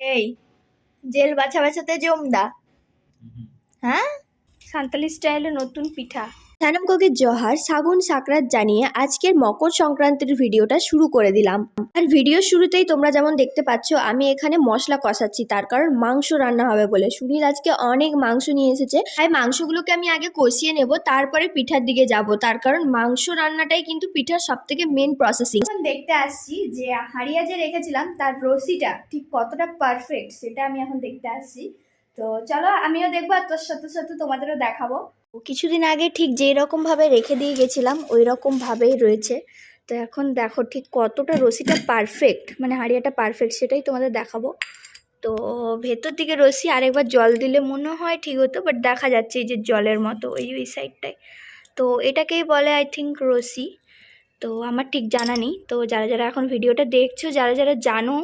এই জেল বাছা বাছাতে জমদা হ্যাঁ? সান্তালি স্টাইলে নতুন পিঠা। সানাম কোকে জহার, সাগুন সাকরাত জানিয়ে আজকের মকর সংক্রান্তির ভিডিওটা শুরু করে দিলাম। আর ভিডিও শুরুতেই তোমরা যেমন দেখতে পাচ্ছ, আমি এখানে মশলা কষাচ্ছি, তার কারণ মাংস রান্না হবে বলে। সুনীল আজকে অনেক মাংস নিয়ে এসেছে, তাই মাংসগুলোকে আমি আগে কষিয়ে নেব, তারপরে পিঠার দিকে যাব। তার কারণ মাংস রান্নাটাই কিন্তু পিঠার সব থেকে মেন প্রসেসিং এখন দেখতে আসছি যে হাড়িয়া যে রেখেছিলাম, তার রসিটা ঠিক কতটা পারফেক্ট সেটা আমি এখন দেখতে আসছি। তো চলো, আমিও দেখব আর তোর সাথে সাথে তোমাদেরও দেখাবো। কিছুদিন আগে ঠিক যেই রকম ভাবে রেখে দিয়ে গেছিলাম, ওই রকম ভাবেই রয়েছে। তো এখন দেখো ঠিক কতটা রসিটা পারফেক্ট মানে হাড়িয়াটা পারফেক্ট সেটাই তোমাদের দেখাবো। তো ভেতর দিকে রসি আরেকবার জল দিলে মনে হয় ঠিক হতো বাট দেখা যাচ্ছে এই যে জলের মতো ওই ওই সাইডটায় তো এটাকেই বলে আই থিঙ্ক রসি তো আমার ঠিক জানা নেই। তো যারা যারা এখন ভিডিওটা দেখছ, যারা যারা জানো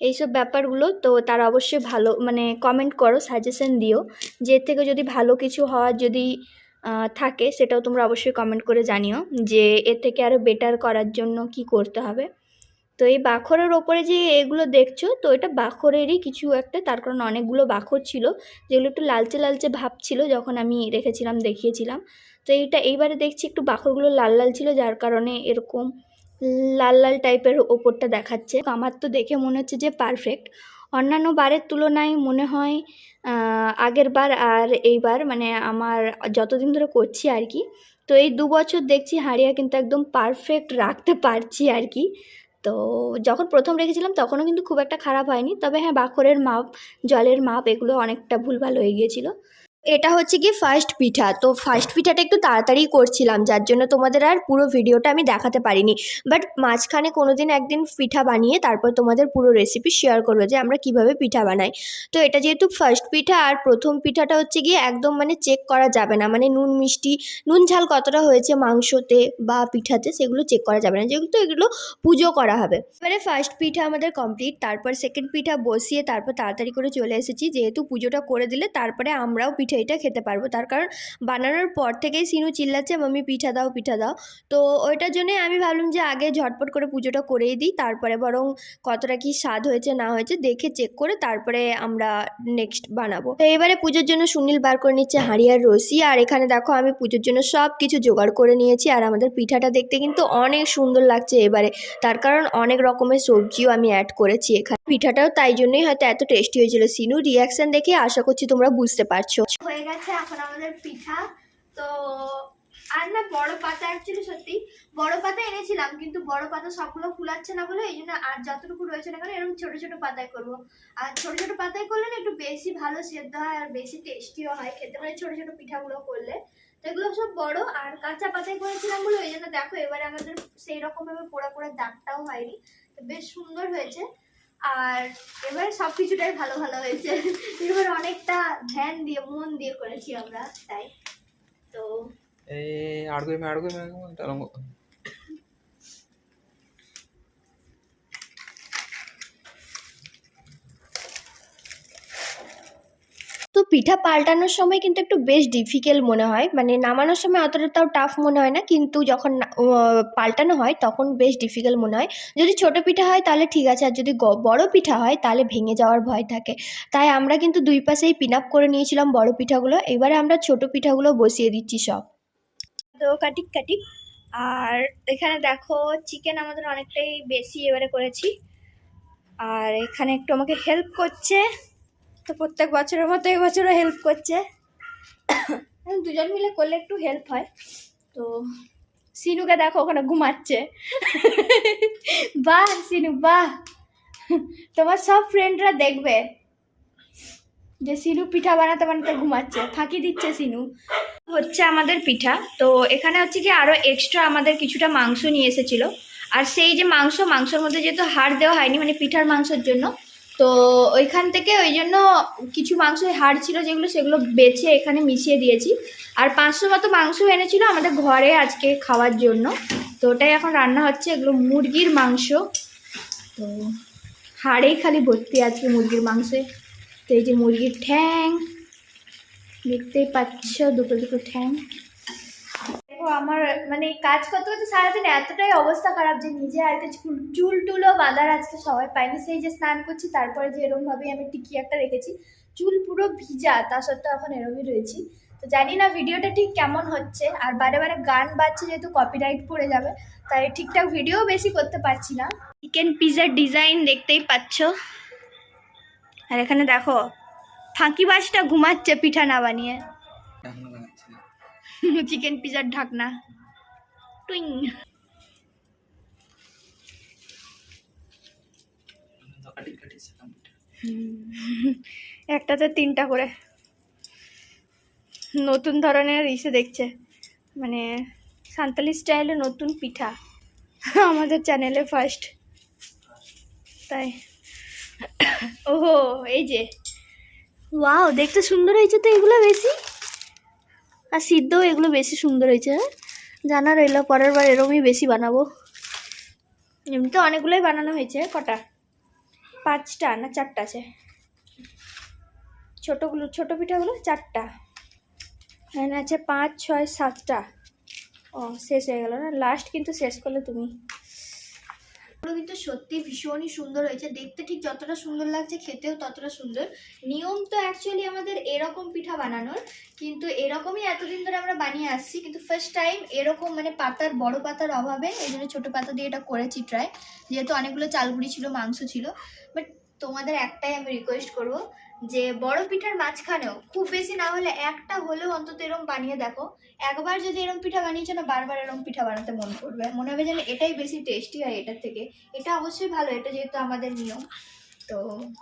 এইসব ব্যাপারগুলো, তো তারা অবশ্যই ভালো মানে কমেন্ট করো সাজেশন দিও। যে থেকে যদি ভালো কিছু হওয়ার যদি থাকে, সেটাও তোমরা অবশ্যই কমেন্ট করে জানিও যে এর থেকে আরও বেটার করার জন্য কি করতে হবে। তো এই বাখরের ওপরে যে এগুলো দেখছ, তো এটা বাখরেরই কিছু একটা। তার কারণ অনেকগুলো বাখর ছিল, যেগুলো একটু লালচে লালচে ভাব ছিল যখন আমি রেখেছিলাম, দেখিয়েছিলাম। তো এইটা এইবারে দেখছি একটু বাখরগুলো লাল লাল ছিল, যার কারণে এরকম লাল লাল টাইপের ওপরটা দেখাচ্ছে। আমার তো দেখে মনে হচ্ছে যে পারফেক্ট অন্যান্য বারের তুলনায় মনে হয় আগের বার আর এইবার মানে আমার যতদিন ধরে করছি আর কি। তো এই দু বছর দেখছি হাঁড়িয়া কিন্তু একদম পারফেক্ট রাখতে পারছি আর কি। তো যখন প্রথম রেখেছিলাম তখনও কিন্তু খুব একটা খারাপ হয়নি। তবে হ্যাঁ বাখরের মাপ, জলের মাপ এগুলো অনেকটা ভুলভাল হয়ে গিয়েছিল। এটা হচ্ছে কি ফার্স্ট পিঠা। তো ফার্স্ট পিঠাটা একটু তাড়াতাড়ি করছিলাম, যার জন্য তোমাদের আর পুরো ভিডিওটা আমি দেখাতে পারিনি। বাট মাঝখানে কোনো দিন একদিন পিঠা বানিয়ে তারপর তোমাদের পুরো রেসিপি শেয়ার করব যে আমরা কীভাবে পিঠা বানাই। তো এটা যেহেতু ফার্স্ট পিঠা আর প্রথম পিঠাটা হচ্ছে গিয়ে একদম মানে চেক করা যাবে না। মানে নুন মিষ্টি, নুন ঝাল কতটা হয়েছে মাংসতে বা পিঠাতে সেগুলো চেক করা যাবে না। যেহেতু এগুলো পুজো করা হবে। এবারে ফার্স্ট পিঠা আমাদের কমপ্লিট তারপর সেকেন্ড পিঠা বসিয়ে তারপর তাড়াতাড়ি করে চলে এসেছি। যেহেতু পুজোটা করে দিলে তারপরে আমরাও পিঠা এটা খেতে পারব। তার কারণ বানানোর পর থেকেই সিনু চিল্লাচ্ছে, মাম্মি, পিঠা দাও পিঠা দাও। তো ওইটার জন্যে আমি ভাবলাম যে আগে ঝটপট করে পুজোটা করেই দিই, তারপরে বরং কতটা কি স্বাদ হয়েছে, না হয়েছে দেখে চেক করে তারপরে আমরা নেক্সট বানাবো। তো এবারে পুজোর জন্য সুনীল বার করে নিচ্ছে হাঁড়িয়ার রসি। আর এখানে দেখো আমি পুজোর জন্য সব কিছু জোগাড় করে নিয়েছি আর আমাদের পিঠাটা দেখতে কিন্তু অনেক সুন্দর লাগছে এবারে। তার কারণ অনেক রকমের সবজিও আমি অ্যাড করেছি এখানে। পিঠাটাও তাই জন্যই হয়তো এত টেস্টি হয়েছিল। সিনু রিয়াকশন দেখে আশা করছি তোমরা বুঝতে পারছ। হয়ে গেছে, এখন আমাদের পিঠা। তো আর না, বড় পাতা অ্যাকচুয়ালি সত্যি, বড় পাতা এনেছিলাম, কিন্তু বড় পাতা সবগুলো ফুলাচ্ছে না বলে এই জন্য আর যতটুকু রয়েছে না কেন, এরকম ছোট ছোট পাতায় করব। আর ছোট ছোট পাতায় করলে না, একটু বেশি ভালো সেদ্ধ হয় আর বেশি টেস্টিও হয় খেতে মানে ছোট ছোট পিঠাগুলো করলে। তো এগুলো সব বড়, আর কাঁচা পাতায় করেছিলাম বলে, ওই জন্য দেখো, এবারে আমাদের সেই রকমভাবে পোড়া পোড়া দাগটাও হয়নি। তো বেশ সুন্দর হয়েছে। আর এবার সব কিছুটাই ভালো ভালো হয়েছে এবার অনেকটা ধ্যান দিয়ে মন দিয়ে করেছি আমরা তাই তো এই আড়গুই মে আড়গুই তো পিঠা পাল্টানোর সময় কিন্তু একটু বেশ ডিফিকাল্ট মনে হয়। মানে নামানোর সময় অতটা তাও টাফ মনে হয় না, কিন্তু যখন পাল্টানো হয় তখন বেশ ডিফিকাল্ট মনে হয়। যদি ছোট পিঠা হয় তাহলে ঠিক আছে, আর যদি বড় পিঠা হয় তাহলে ভেঙে যাওয়ার ভয় থাকে। তাই আমরা কিন্তু দুই পাশেই পিন আপ করে নিয়েছিলাম বড় পিঠাগুলো, এবারে আমরা ছোট পিঠাগুলো বসিয়ে দিচ্ছি সব। তো কাটিক কাটিক। আর এখানে দেখো চিকেন আমাদের অনেকটাই বেশি এবারে করেছি। আর এখানে একটু আমাকে হেল্প করছে। তো প্রত্যেক বছরের মতো এবছরও হেল্প করছে। দুজন মিলে করলে একটু হেল্প হয়। তো সিনুকে দেখো ওখানে ঘুমাচ্ছে। বাহ, সিনু, বাহ। তোমার সব ফ্রেন্ডরা দেখবে যে সিনু পিঠা বানাতে বানাতে ঘুমাচ্ছে। ফাঁকি দিচ্ছে সিনু। হচ্ছে আমাদের পিঠা। তো এখানে হচ্ছে কি আরও এক্সট্রা আমাদের কিছুটা মাংস নিয়ে এসেছিল। আর সেই যে মাংস, মাংসের মধ্যে যেহেতু হাড় দেওয়া হয়নি মানে পিঠার মাংসের জন্য তো ওইখান থেকে ওই জন্য কিছু মাংস হাড় ছিল যেগুলো সেগুলো বেছে এখানে মিশিয়ে দিয়েছি। আর পাঁচশো মতো মাংস এনেছিল আমাদের ঘরে আজকে খাওয়ার জন্য। তো ওটাই এখন রান্না হচ্ছে, এগুলো মুরগির মাংস। তো হাড়েই খালি ভর্তি আজকে মুরগির মাংসে। তো এই যে মুরগির ঠ্যাং, দেখতেই পাচ্ছ দুটো দুটো ঠ্যাং। আমার মানে কাজ করতে করতে সারাদিন এতটাই অবস্থা খারাপ যে নিজে আজকে চুল চুল টুলও বাঁধার আজকে সবাই পাইনি। সেই যে স্নান করছি, তারপরে যে এরমভাবেই আমি টিকি একটা রেখেছি। চুল পুরো ভিজা, তা সত্ত্বেও এখন এরমই রয়েছি। তো জানি না ভিডিওটা ঠিক কেমন হচ্ছে, আর বারে বারে গান বাজছে যেহেতু কপিরাইট পড়ে যাবে, তাই ঠিকঠাক ভিডিও বেশি করতে পারছি না। চিকেন পিজার ডিজাইন দেখতেই পাচ্ছ। আর এখানে দেখো, ফাঁকিবাজটা ঘুমাচ্ছে পিঠা না বানিয়ে। চিকেন পিজার ঢাকনা। টুইং। একটাতে তিনটা করে। নতুন ধরনের ইসে দেখছে। মানে সান্তালি স্টাইলে নতুন পিঠা। আমাদের চ্যানেলে ফার্স্ট তাই। ওহো, এই যে। ওয়াও, দেখতে সুন্দর হয়েছে তো এগুলো বেশি। আর সিদ্ধও এগুলো বেশি সুন্দর হয়েছে হ্যাঁ? জানা রইল, পরের বার এরমই বেশি বানাবো। এমনিতে অনেকগুলোই বানানো হয়েছে, কটা? পাঁচটা না চারটা আছে? ছোটোগুলো, ছোটো পিঠাগুলো চারটা। হ্যাঁ আছে পাঁচ, ছয়, সাতটা। ও, শেষ হয়ে গেল না? লাস্ট কিন্তু শেষ করলে তুমি। এগুলো কিন্তু সত্যি ভীষণই সুন্দর হয়েছে। দেখতে ঠিক যতটা সুন্দর লাগছে, খেতেও ততটা সুন্দর। নিয়ম তো অ্যাকচুয়ালি আমাদের এরকম পিঠা বানানোর, কিন্তু এরকমই এতদিন ধরে আমরা বানিয়ে আসছি। কিন্তু ফার্স্ট টাইম এরকম মানে পাতার, বড় পাতার অভাবে, এই জন্য ছোটো পাতা দিয়ে এটা করেছি ট্রাই যেহেতু অনেকগুলো চালগুড়ি ছিল, মাংস ছিল। বাট তোমাদের একটাই আমি রিকোয়েস্ট করব যে বড় পিঠার মাঝখানেও খুব বেশি না হলে একটা হলেও অন্তত এরকম বানিয়ে দেখো। একবার যদি এরকম পিঠা বানিয়েছো না, বারবার এরকম পিঠা বানাতে মন করবে। মনে হবে যেন এটাই বেশি টেস্টি হয় এটার থেকে। এটা অবশ্যই ভালো, এটা যেহেতু আমাদের নিয়ম। তো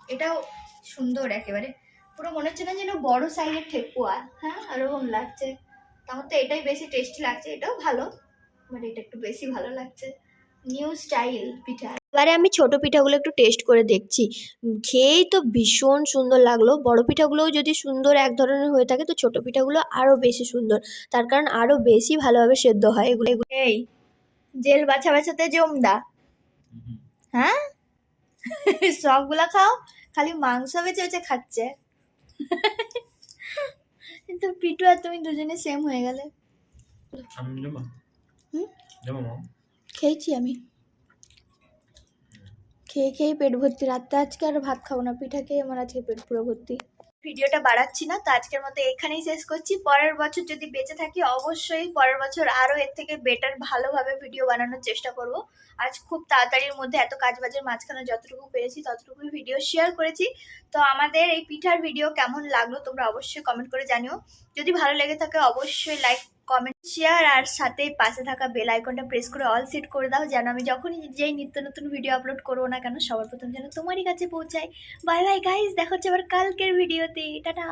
এটাও সুন্দর একেবারে। পুরো মনে হচ্ছে না যেন বড় সাইজের ঠেকুয়া। হ্যাঁ এরকম লাগছে। তাহলে তো এটাই বেশি টেস্টি লাগছে, এটাও ভালো। বাট এটা একটু বেশি ভালো লাগছে। নিউ স্টাইল পিঠা। এবারে আমি ছোট পিঠাগুলো একটু টেস্ট করে দেখছি। খেয়েই তো ভীষণ সুন্দর লাগল। বড় পিঠাগুলোও যদি সুন্দর এক ধরনের হয়ে থাকে তো ছোট পিঠাগুলো আরও বেশি সুন্দর। তার কারণ আরও বেশি ভালোভাবে সেদ্ধ হয় এগুলো। এগুলো এই জেল বাছা বাছাতে জমদা হ্যাঁ? সবগুলা খাও খালি মাংস বেছে বেছে খাচ্ছে। কিন্তু পিটু আর তুমি দুজনে সেম হয়ে গেলে। হুম? খেয়েছি আমি। খেয়ে খেয়ে পেট ভর্তি। রাত্রে আজকে আর ভাত খাব না, পিঠা খেয়ে আমার আজকে পেট পুরো ভর্তি। ভিডিওটা বাড়াচ্ছি না, তো আজকের মতো এখানেই শেষ করছি। পরের বছর যদি বেঁচে থাকি, অবশ্যই পরের বছর আরও এর থেকে বেটার ভালোভাবে ভিডিও বানানোর চেষ্টা করব। আজ খুব তাড়াতাড়ির মধ্যে এত কাজ বাজের মাঝখানে যতটুকু পেরেছি, ততটুকুই ভিডিও শেয়ার করেছি। তো আমাদের এই পিঠার ভিডিও কেমন লাগল, তোমরা অবশ্যই কমেন্ট করে জানিও। যদি ভালো লেগে থাকে, অবশ্যই লাইক কমেন্ট শেয়ার আর সাথে পাশে থাকা বেল আইকনটা প্রেস করে অল সেট করে দাও, যেন আমি যখনই যেই নিত্য নতুন ভিডিও আপলোড করব না কেন, সবার প্রথম যেন তোমারই কাছে পৌঁছায়। বাই বাই গাইজ দেখা হচ্ছে আবার কালকের ভিডিওতে টাটা।